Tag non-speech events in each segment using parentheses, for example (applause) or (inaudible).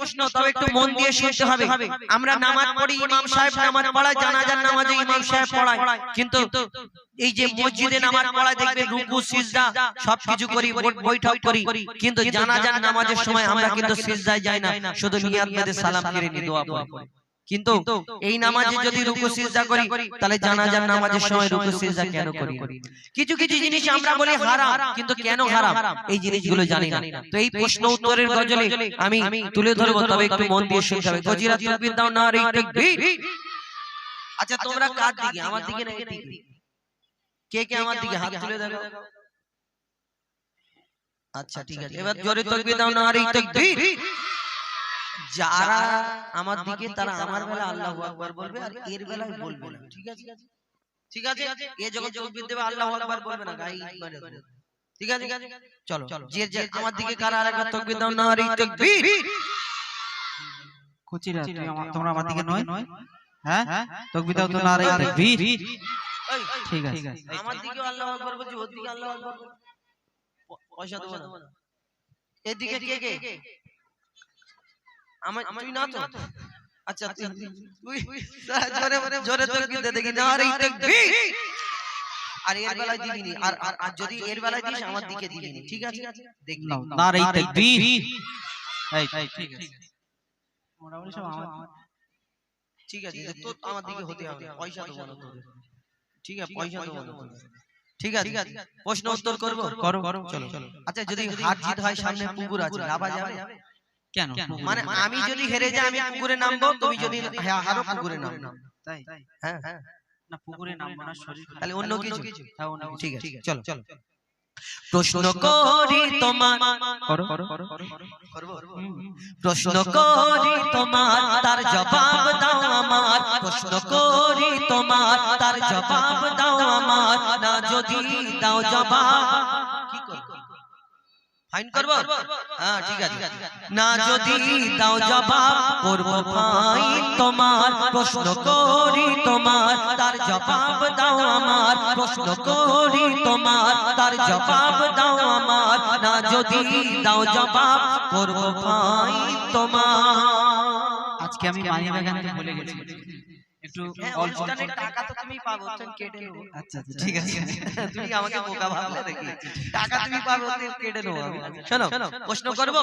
প্রশ্ন তবে একটু মন দিয়ে শুনতে হবে। আমরা নামাজ পড়ি ইমাম সাহেব নামাজ পড়ায় জানাজার নামাজে ইমাম সাহেব পড়ায়। কিন্তু এই যে মসজিদে নামাজ পড়ায় দেখবে রুকু সিজদা সবকিছু করি বৈঠক করি। কিন্তু জানাজার নামাজের সময় আমরা কিন্তু সিজদায় যাই না। শুধু নিয়াত বেঁধে সালাম ফিরে নি দোয়া পড়ি। কিন্তু এই নামাজে যদি রুকু সিজদা করি তাহলে জানাজার নামাজের সময় রুকু সিজদা কেন করি। কিছু কিছু জিনিস আমরা বলি হারাম কিন্তু কেন হারাম? এই জিনিসগুলো জানি না। তো এই প্রশ্ন উত্তরের গজলে আমি তুলে ধরবো তবে একটু মন দিয়ে শুনতে হবে। গজিরা তাকবীর দাও না রে তাকবীর আচ্ছা তোমরা কার দিকে? আমার দিকে না এর দিকে কে কে আমার দিকে হাত তুলে দেখো আচ্ছা ঠিক আছে। এবার জোরে তাকবীর দাও না। রে তাকবীর যারা আমার দিকে তারা আমার বেলা আল্লাহু আকবার বলবে আর এর বেলায় বলবে না। ঠিক আছে? ঠিক আছে? এ যখন তাকবীর দেবে আল্লাহু আকবার বলবে না। গাই মানে ঠিক আছে? চলো যে যে আমার দিকে কারা আরেকবার তাকবীর দাও না রে তাকবীর কুচিরা তুমি আমার- তোমরা আমার দিকে নয়? হ্যাঁ? তকবি দাও তো না রে তাকবীর। ঠিক আছে। আমার দিকে আল্লাহু আকবার বলছি ওর দিকে আল্লাহু আকবার পয়সা দেবো না। এদিকে কে কে? আমার তুই না তো আচ্ছা তুই তুই (laughs) জোরে জোরে তাকবীর দে দেখি না তাকবীর আর এর বেলায় দিবি আর আর- আর যদি এর বেলায় দিস আমার দিকে দিবি নি ঠিক আছে? দেখি নাও, না তাকবীর এই ঠিক আছে। মোটামুটি সব আমার ঠিক আছে তো আমার দিকে হতে হবে। পয়সা দেবো না তোদের। ঠিক আছে পয়সা দেবো না ঠিক আছে। প্রশ্ন উত্তর করব? করো করো চলো। আচ্ছা যদি হাত জিত হয় সামনে পুকুর আছে লাভা যাবে কেন? মানে আমি যদি হেরে যাই আমি পুকুরে নামবো তুমি যদি হারো পুকুরে নামবো তাই? হ্যাঁ হ্যাঁ না পুকুরে নামবো না শরীর তাহলে অন্য কিছু। হ্যাঁ, ঠিক আছে চলো। চলো। প্রশ্ন করি তোমার। প্রশ্ন করি তোমার তার জবাব দাও আমার। প্রশ্ন করি তোমার তার জবাব দাও আমার। না যদি দাও জবাব। ফাইন করব? হ্যাঁ ঠিক আছে। না যদি দাও জবাব করব ফাইন তোমার প্রশ্ন করি তোমার তার জবাব দাও আমার। প্রশ্ন করি তোমার তার জবাব দাও আমার। না যদি দাও জবাব করব ফাইন তোমার। আজকে আমি মানি ভুলে গেছি। একটু হ্যাঁ, অনুষ্ঠানের টাকা তো তুমি পাবে, অনুষ্ঠান কেটে নেব। আচ্ছা আচ্ছা ঠিক আছে (laughs) তুমি আমাকে বোকা ভাবলে নাকি? টাকা তুমি পাবে, ওতে কেটে নেব শোনো, প্রশ্ন করব?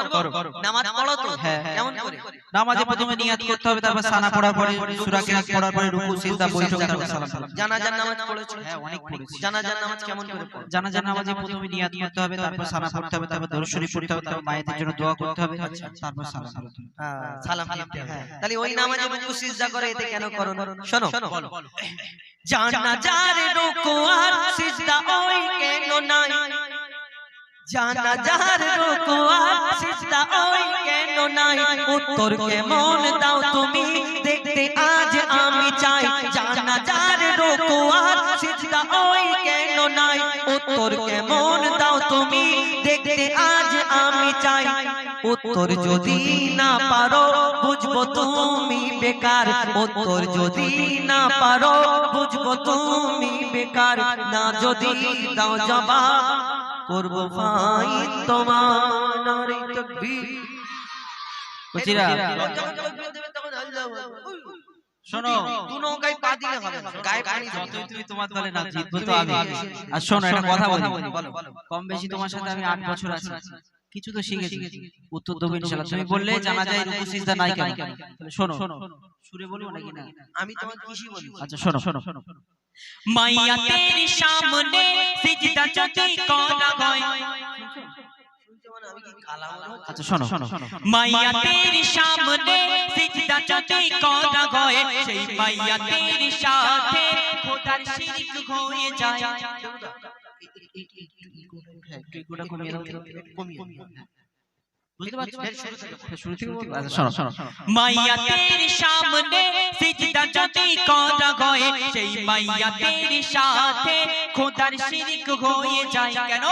নামাজ পড়ো তো? হ্যাঁ, হ্যাঁ। কেমন করে? নামাজে প্রথমে নিয়াত করতে হবে তারপর সানা পড়ার পরে সূরা কিরাত পড়ার পরে রুকু সিজদা বৈঠক তারপর সালাম সালাম জানাজার নামাজ পড়েছো? হ্যাঁ অনেক পড়েছি জানাজার নামাজ কেমন করে পড়ো? জানাজার নামাজে প্রথমে নিয়াত করতে হবে তারপর সানা পড়তে হবে তারপর দরুদ শরীফ পড়তে হবে তারপর মায়েদের জন্য দোয়া করতে হবে তারপর সালাম হ্যাঁ, সালাম হবে। তাহলে ওই নামাজে রুকু সিজদা করে এতে কেন করো না? শোনো রুকু আর সিজদা ওই কেন নাই। রুকু আর সিজদা ওই কেন নাই। উত্তর কেমন দাও তুমি? দেখতে আজ আমি চাই। জানাজার রুকু আর সিজদা ওই কেন নাই। উত্তর কেমন দাও তুমি? দেখতে আজ আমি চাই উত্তর যদি না পারো বুঝব তুমি বেকার। উত্তর যদি না পারো বুঝব তুমি বেকার। না যদি দাও জবাব করব ভাই তোমার। আকবার। শোনো দু নৌকায় পা দিলে হবে গায়ে পানি যতই তুমি তোমার দলে না জিতবো তো আমি। আর শোনো একটা কথা বলো। কম বেশি তোমার সাথে আমি আট বছর আছি। কিছু তো শিখেছি। উত্তর দেবো ইনশাআল্লাহ তুমি বললে জানা যায় রুকু সিজদা নাই কেন তাহলে শোনো। সুরে বলব নাকি না আমি তোমার কৃষি বলি। আচ্ছা শোনো। শোনো। মাইয়া তেরি সামনে সিজদা যদি করা হয় কি? আচ্ছা শোনো শোনো মাইয়া তেরি সামনে সিজদা যদি করা হয় সেই মাইয়া তেরি সাথে খোদার শিরক হয়ে যায়। হ্যাঁ, একটু ইকোটা কমিয়ে দাও, কমিয়ে বলব? আচ্ছা শোনো শোনো মাইয়া তেরি সামনে সিজদা যদি করা হয় সেই মাইয়া সাথে খোদার শিরক হয়ে যায় কেন?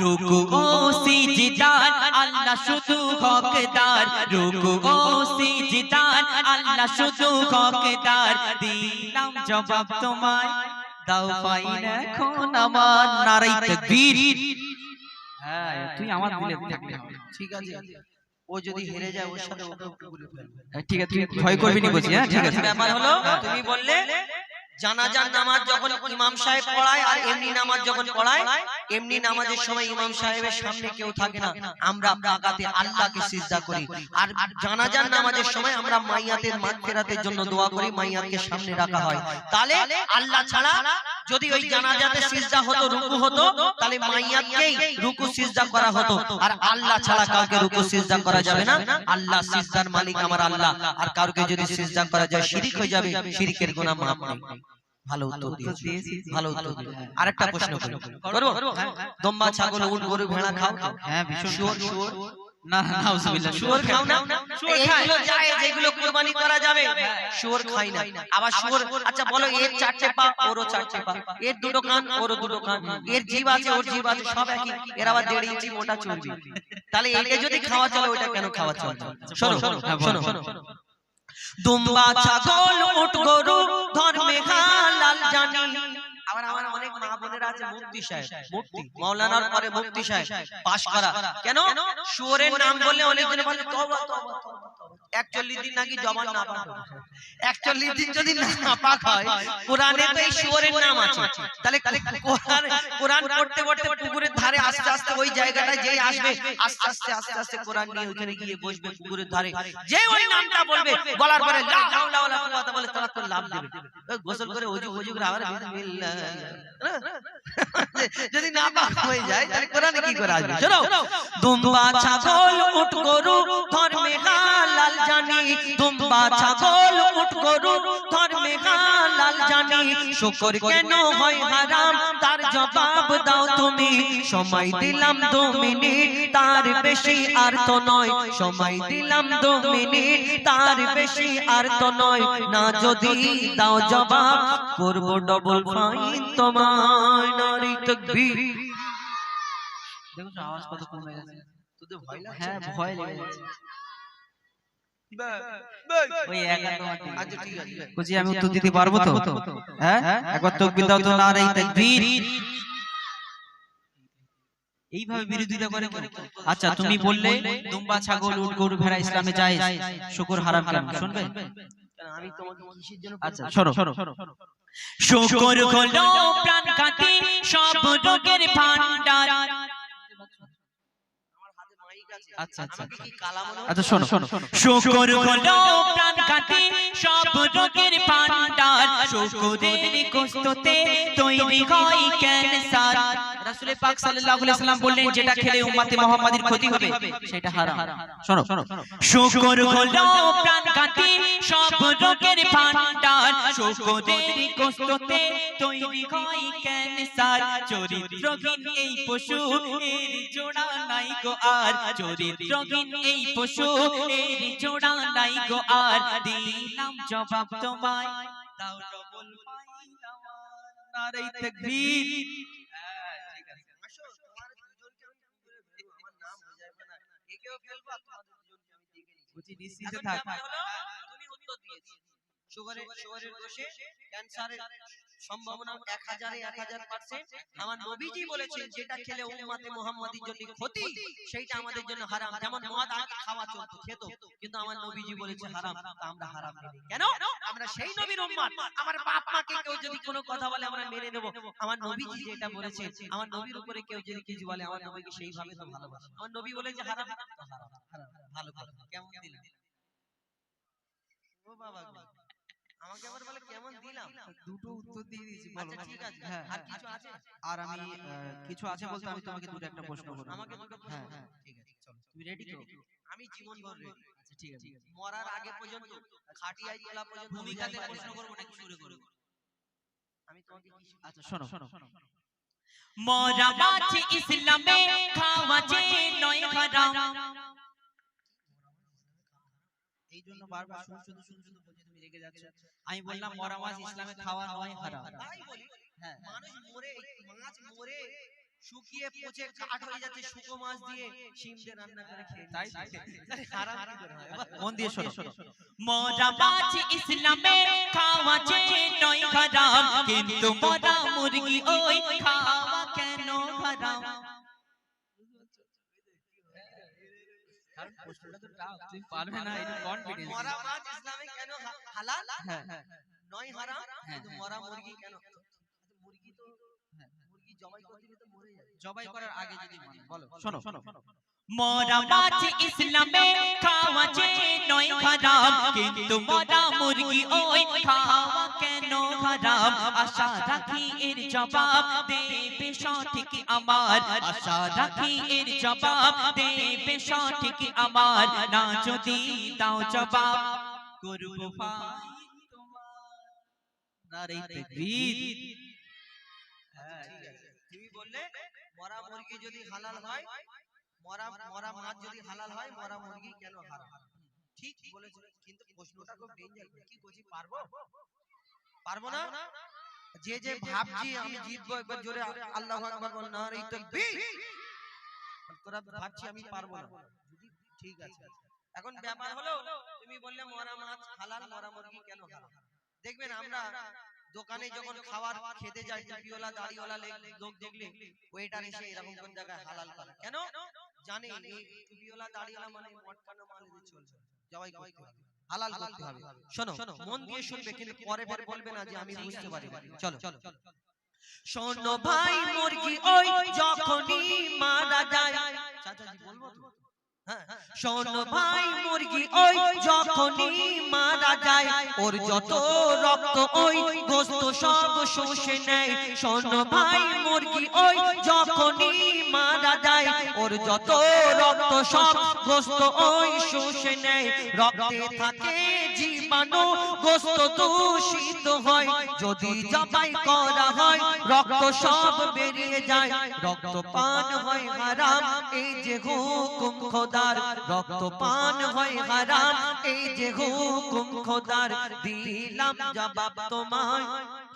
রুকু ও সিজদার আল্লাহ শুধু হকদার। রুকু ও সিজদার আল্লাহ শুধু হকদার। দিলাম জবাব তোমায়। দাও ফাইন এখন আমার নারাই তাকবীর। হ্যাঁ তুই আমার দিলে থাকলে হবে। ঠিক আছে? ও যদি হেরে যায় ওর সাথে ওকে পুকুরে ফেলবে। ঠিক আছে তুই ভয় করবি না বলছি হ্যাঁ? ঠিক আছে? ব্যাপার হলো তুমি বললে জানাজার নামাজ যখন ইমাম সাহেব পড়ায় আর এমনি নামাজ যখন পড়ায় এমনি নামাজের সময় ইমাম সাহেবের সামনে কেউ থাকে না। আমরা ফাঁকাতে আল্লাহকে সিজদা করি। আর জানাজার নামাজের সময় আমরা মাইয়াতের মাগফিরাতের জন্য দোয়া করি মাইয়াতকে সামনে রাখা হয়। তাহলে আল্লাহ ছাড়া যদি ওই জানাজাতে সিজদা হতো রুকু হতো তাহলে মাইয়াতকেই রুকু সিজদা করা হতো। আর আল্লাহ ছাড়া কাউকে রুকু সিজদা করা যাবে না। আল্লাহ সিজদার মালিক আমার আল্লাহ। আর কাউকে যদি সিজদা করা যায় শিরিক হয়ে যাবে। শিরিকের গুনাহ মাফ নেই ভালো উত্তর দিয়েছি। ভালো উত্তর আরেকটা প্রশ্ন করি করব দম্বা ছাগল উট গরু ভেড়া খাও। হ্যাঁ ভীষণ শুয়োর না না নাউজুবিল্লাহ শুয়োর খাও না শুয়োর খায়। এইগুলো যায় যেগুলো কুরবানি করা যাবে শুয়োর খাই না। আবার শুয়োর আচ্ছা বলো এর চারটে পা ওরও চারটে পা। এর দুটো কান ওরও দুটো কান। এর জিভ আছে ওর জিভ আছে সব একই। এর আবার দেড় ইঞ্চি মোটা চর্বি। তাহলে একে যদি খাওয়া চলে ওইটা কেন খাওয়া চলে? শোনো শোনো শোনো দুম্বা ছাগল উট গরু ধর্মে হালাল জানি। আবার আমার অনেক মা বোনেরা আছে মুফতি সাহেব মুফতি মাওলানার পরে মুফতি সাহেব পাশ করা। কেন? শুয়োরের নাম বললে অনেকজনে বলে তওবা তওবা একচল্লিশ দিন নাকি জবান না পাক একচল্লিশ দিন যদি না পাক হয় কোরআনে তো এই শুয়োরের নাম আছে। তাহলে কোরআন কোরআন পড়তে আস্তে আস্তে ওই জায়গাটায় যেই আসবে আস্তে আস্তে আস্তে আস্তে কোরআন নিয়ে ওখানে গিয়ে বসবে পুকুরের ধারে যে ওই নামটা বলবে বলার পরে লা হাওলা ওয়ালা কুওয়াতা বলে তারা তো লাভ দেবে গোসল করে ওযু ওযু করে আবার বিসমিল্লাহ যদি না পাক হয়ে যায় তাহলে কোরআনে কি করে আসবে শোনো দুম্বা ছাগল উট গরু ধর্মে হালাল জানি দুম্বা ছাগল উট গরু ধর্মে হালাল জানি শুকর কেন হয় হারাম জবাব দাও তুমি। সময় দিলাম দু মিনিট তার বেশি আর তো নয়। সময় দিলাম দু মিনিট তার বেশি আর তো নয়। না যদি দাও জবাব করব ডবল ফাইন তোমায়। নারী তকবীর। দেখো আওয়াজ কত কমে গেছে। তোদের ভয় লাগছে? হ্যাঁ ভয় লেগে যাচ্ছে একান্ত আচ্ছা ঠিক আছে। বলছি আমি উত্তর দিতে পারব তো? হ্যাঁ? একবার তকবির দাও তো না রে তাকবীর এইভাবে বিরোধিতা করে আচ্ছা তুমি বললে দুম্বা ছাগল উট গরু ভেড়া ইসলামে যায় শুকর হারাম কেন? শুনবে? আমি তোমাকে কিসের জন্য আচ্ছা শোনো শোনো শুকর হলো প্রাণ কাটি সব রোগের ভান্ডার আচ্ছা আচ্ছা হচ্ছে? আচ্ছা শোনো শোনো শুকর হলো প্রাণ কাটি সব রোগের ভান্ডার শুকরের গোস্ততে তৈরি হয় ক্যান্সার। রাসূল পাক সাল্লাল্লাহু আলাইহি সাল্লাম বললেন যেটা খেলে উম্মতে মুহাম্মাদির ক্ষতি হবে সেটা হারাম। শোনো শোনো। শুকর হলো প্রাণ কাটি সব রোগের ভান্ডার শুকরের গোস্ততে তৈরি হয় ক্যান্সার। চরিত্রহীন এই পশু এর জোড়া নাই গো আর। চরিত্রহীন এই পশু এর জোড়া নাই গো আর দিলাম জবাব তোমায়। দাও ডবল পাই নারে তাকবীর। আসো, তোমার দুজনকে আমি পুকুরে ফেলব, আমার নাম হয়ে যাবে না। একেও ফেলব, তোমাদের দুজনকে আমি দেখে নিচ্ছি। বুঝি নিশ্চিত থাক। তুমি উত্তর দিয়েছি। সুগারের সুগারের দোষে ক্যান্সারের সম্ভাবনা এক হাজারে এক হাজার পার্সেন্ট। আমার নবীজি বলেছেন যেটা খেলে উম্মাতে মুহাম্মাদির জন্য ক্ষতি সেইটা আমাদের জন্য হারাম। যেমন মদ আগে খাওয়া চলতো খেত। কিন্তু আমার নবীজি বলেছে হারাম তা আমরা হারাম মেনে কেন? আমরা সেই নবীর উম্মাত। আমার বাপ মাকে কেউ যদি কোনো কথা বলে আমরা মেনে নেব। আমার নবীজি যেটা বলেছেন আমার নবীর উপরে কেউ যদি কিছু বলে আমার নবীকে সেইভাবে তো ভালোবাসে। আমার নবী বলেন যে হারাম হারাম হারাম। ভালো কথা কেমন দিলাম ও বাবা আমাকে আবার বলে কেমন দিলাম? দুটো উত্তর দিয়ে দিয়েছি আচ্ছা ঠিক আছে। হ্যাঁ আর হ্যাঁ। কিছু আছে? আর আমি কিছু আছে বলতে আমি তোমাকে দুটো একটা প্রশ্ন করব। আমাকে দুটো হ্যাঁ হ্যাঁ ঠিক আছে চলো। তুমি রেডি তো? আমি জীবন ভর ready। আচ্ছা ঠিক আছে। মরার আগে পর্যন্ত খাটিয়ায় তোলা পর্যন্ত ভূমিকাতে প্রশ্ন করব নাকি সুরে করব। আমি তোমাকে কি শিখাবো? আচ্ছা শোনো। শোনো। মরা মাছ ইসলামে খাওয়া যে নয় হারাম এই জন্য বারবার শুধু শুধু শুধু শুধু বলছি তুমি রেগে যাচ্ছ। আমি বললাম মরা মাছ ইসলামে খাওয়া নয় হারাম। তাই বলি? হ্যাঁ মানুষ মরে মাছ মরে শুকিয়ে পচে কাঠ হয়ে যাচ্ছে শুকো মাছ দিয়ে শিম দিয়ে রান্না করে খেয়ে তাই হারাম কি করে হয়? মন দিয়ে শোনো। শোনো। মরা মাছ ইসলামে খাওয়া যে নয় হারাম কিন্তু মরা মুরগি ওই খাওয়া কেন হারাম? কারণ প্রশ্নটা তো tough, তুমি পারবে না এটা কনফিডেন্স মরা মাছ ইসলামে কেন হালাল হ্যাঁ হ্যাঁ নয় হারাম হ্যাঁ, কিন্তু হ্যাঁ। মরা মুরগি কেন আচ্ছা, মুরগি তো হ্যাঁ। মুরগি জবাই করতে গেলে তো মরে যাবে জবাই করার আগে যদি মানে বলো শোনো শোনো মরা মাছ ইসলামে খাওয়া যে নয় হারাম কিন্তু মরা মুরগি ওই খাওয়া হারাম আশা রাখি এর জবাব দেবে সঠিক আমার। আশা রাখি এর জবাব দেবে সঠিক আমার। না যদি দাও জবাব করব ভাই নারে তাকবীর। হ্যাঁ, তুমি বললে মরা মুরগি যদি হালাল হয় মরা মরা মাছ যদি হালাল হয় মরা মুরগি কেন হারাম? ঠিক বলেছ। কিন্তু প্রশ্নটা খুব ডেঞ্জার কি বলছি পারব? পারব না? যে যে ভাবছি আমি জিতবো একবার জোরে আল্লাহু আকবার বল না এই তাকবীর। তোরা ভাবছি আমি পারব না। যদি ঠিক আছে। এখন ব্যাপার হলো তুমি বললে মরা মাছ হালাল মরা মুরগি কেন দেখবেন আমরা দোকানে যখন খাবার খেতে যাই টুপিওয়ালা দাড়িওয়ালা লোক দেখলে ওয়েটার এসে এরকম কোন জায়গায় হালাল করে কেন? জানে টুপিওয়ালা দাড়িওয়ালা মানে মটকানো মাল চলছে জবাই করতে হবে। হালাল করতে হবে। শোনো মন দিয়ে শুনবে কিন্তু পরে পরে বলবে না যে আমি বুঝতে পারি চলো। চলো। শোনো ভাই মুরগি ওই যখনই মারা যায় চাচাজি বলব তো? শোনো ভাই মুরগি ওই যখনই মারা যায় ওর যত রক্ত ওই গোস্ত সব শুষে নেয়। শোন ভাই মুরগি ওই যখনই মারা যায় ওর যত রক্ত সব গোস্ত ওই শোষে নেয়। রক্তে থাকে জীবাণু গোস্ত দূষিত হয়। যদি জবাই করা হয়, রক্ত সব বেরিয়ে যায়। রক্ত পান হয় হারাম, এই যে হুকুম খোদার। রক্ত পান হয় হারাম, এই যে হুকুম খোদার। দিলাম জবাব তোমায়,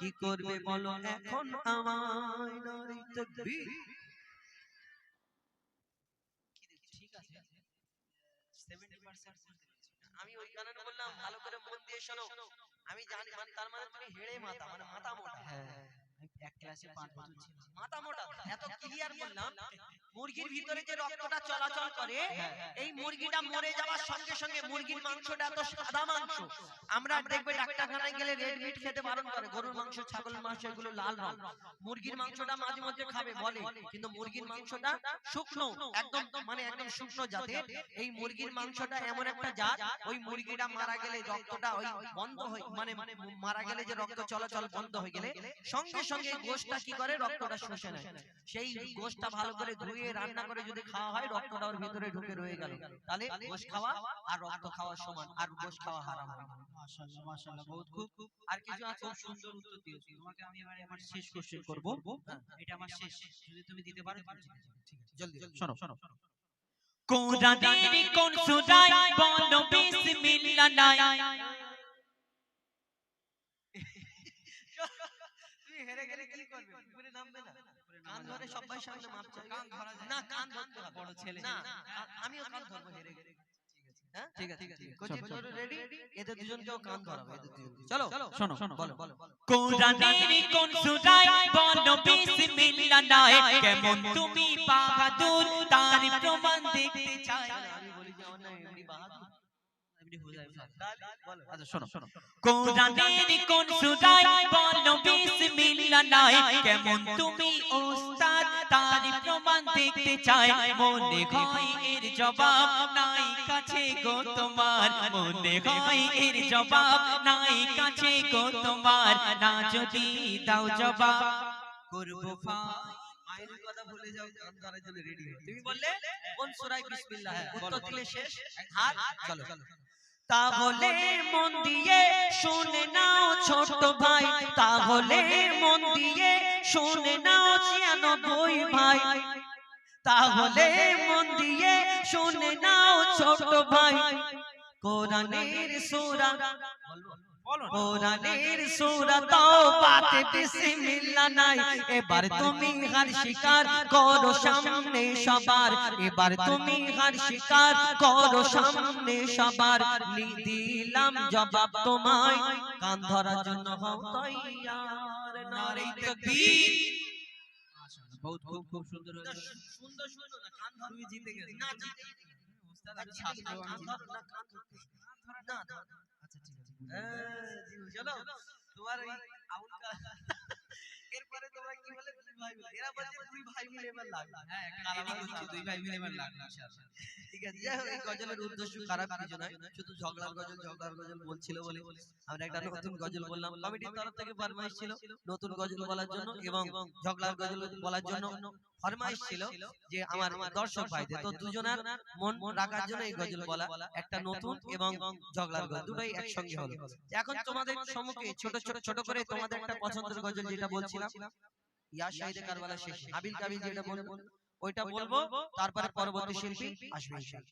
কি করবে বলো এখন আমায়? নারী তাকবীর। ঠিক আছে। 70% আমি ওই কারণে বললাম, ভালো মন শোনো আমি জানি মানে তার মানে তুমি হেড়ে মাথা মানে মাথা মোটা। হ্যাঁ। এক ক্লাসে পাঁচ ছিল মাথা মোটা এত ক্লিয়ার বললাম? মুরগির ভিতরে যে রক্তটা চলাচল করে এই মুরগিটা মরে যাওয়ার সঙ্গে সঙ্গে মুরগির মাংসটা এত সাদা মাংস। আমরা দেখবে ডাক্তারখানায় গেলে রেড মিট খেতে বারণ করে গরুর মাংস ছাগলের মাংস এগুলো লাল রং। মুরগির মাংসটা মাঝে মধ্যে খাবে বলে। কিন্তু মুরগির মাংসটা শুকনো একদম মানে একদম শুকনো জাতের। এই মুরগির মাংসটা এমন একটা জাত ওই মুরগিটা মারা গেলে রক্তটা ওই বন্ধ হয়ে মানে মারা গেলে যে রক্ত চলাচল বন্ধ হয়ে গেলে সঙ্গে সঙ্গে গোশটা কি করে? রক্তটা শুষে নেয়। সেই গোশটা ভালো করে ধুয়ে রান্না করে যদি খাওয়া হয় রক্তটা ওর ভিতরে ঢুকে রয়ে গেল। তাহলে গোশ খাওয়া আর রক্ত খাওয়া সমান আর গোশ খাওয়া হারাম। মাশাআল্লাহ মাশাআল্লাহ বহুত খুব আর কিছু আছে? খুব সুন্দর উত্তর দিয়েছ। তোমাকে আমি এবারে আমার শেষ কোশ্চেন করব। এটা আমার শেষ। যদি তুমি দিতে পারো। ঠিক আছে। জলদি শোনো শোনো। কোরআনের কোন সূরায় বলো বিসমিল্লাহ নাই তুমি হেরে গেলে কি করবে উপরে নামবে না? কান ধরে সবাই সামনে মাপ চাইবে কান ধরা না কান ধরতে হবে বড় ছেলে। না আমিও কান ধরবো হেরে গেলে হ্যাঁ? ঠিক আছে কোচি তোর রেডি এদের দুজনকেও কান ধরাবো এদের দুজন। চলো শোনো শোনো বলো কোরআনের কোন সূরায় বলো বিসমিল্লাহ নাই কেমন তুমি বাহাদুর তার প্রমাণ দেখতে চাই আমি বলি যে আমার নাম বাহাদুর এমনি বলো আচ্ছা শোনো। শোনো কোরআনের কোন সূরায় বলো বিসমিল্লাহ নাই? কেমন তুমি ওস্তাদ তার প্রমাণ দেখতে চাই। মনে হয় এর জবাব নাই কাছে গো তোমার। মনে হয় এর জবাব নাই কাছে গো তোমার। না যদি দাও জবাব করব আইনের কথা ভুলে যাও জন্য রেডি তুমি বললে কোন সূরায় বিসমিল্লাহ? উত্তর দিলে শেষ। হাত চলো। তাহলে মন দিয়ে শুনে নাও ছোট ভাই। তাহলে মন দিয়ে শুনে নাও ছিয়ানব্বই ভাই। তাহলে মন দিয়ে শুনে নাও ছোট ভাই। কোরআনের সূরা কোরআনের সূরা তাওবাতে বিসমিল্লাহ নাই এবার তুমি হার শিকার করো সামনে সবার এবার তুমি হার শিকার করো সামনে সবার দিলাম জবাব তোমায় কান ধরার জন্য হও তৈয়ার নারী তাকবীর বহুত খুব খুব সুন্দর সুন্দর সুন্দর না কান ধরবি জিতে গেছে না জিতে না, না, আচ্ছা ঠিক আছে হ্যাঁ, জি, চলো তোমার ওই আউল কা- এরপরে তোমরা কি বলে? দুই ভাই মিলে। এরা বলছে দুই ভাই মিলে এবার লাগবে দুই ভাই মিলে এবার লাগল ইনশাআল্লাহ। ঠিক আছে যাই হোক, এই গজলের উদ্দেশ্য খারাপ কিছু নয় শুধু ঝগড়ার গজল ঝগড়ার গজল বলছিল বলে। আমরা একটা নতুন গজল বললাম কমিটির তরফ থেকে ফরমাইশ ছিল নতুন গজল বলার জন্য এবং ঝগড়ার গজল বলার জন্য ফরমাইশ ছিল যে আমার দর্শক ভাইদের তো দুজনের মন রাখার জন্য এই গজল বলা একটা নতুন এবং ঝগড়ার গজল। দুটোই একসঙ্গে হলো। এখন তোমাদের সম্মুখে ছোট ছোট ছোট করে তোমাদের একটা পছন্দের গজল যেটা বলছিলাম ইয়া শাহিদে কারবালা শেষ। আবিল কাবিল যেটা বলব ওইটা বলব তারপরে পরবর্তী শিল্পী আসবে। ইনশাআল্লাহ।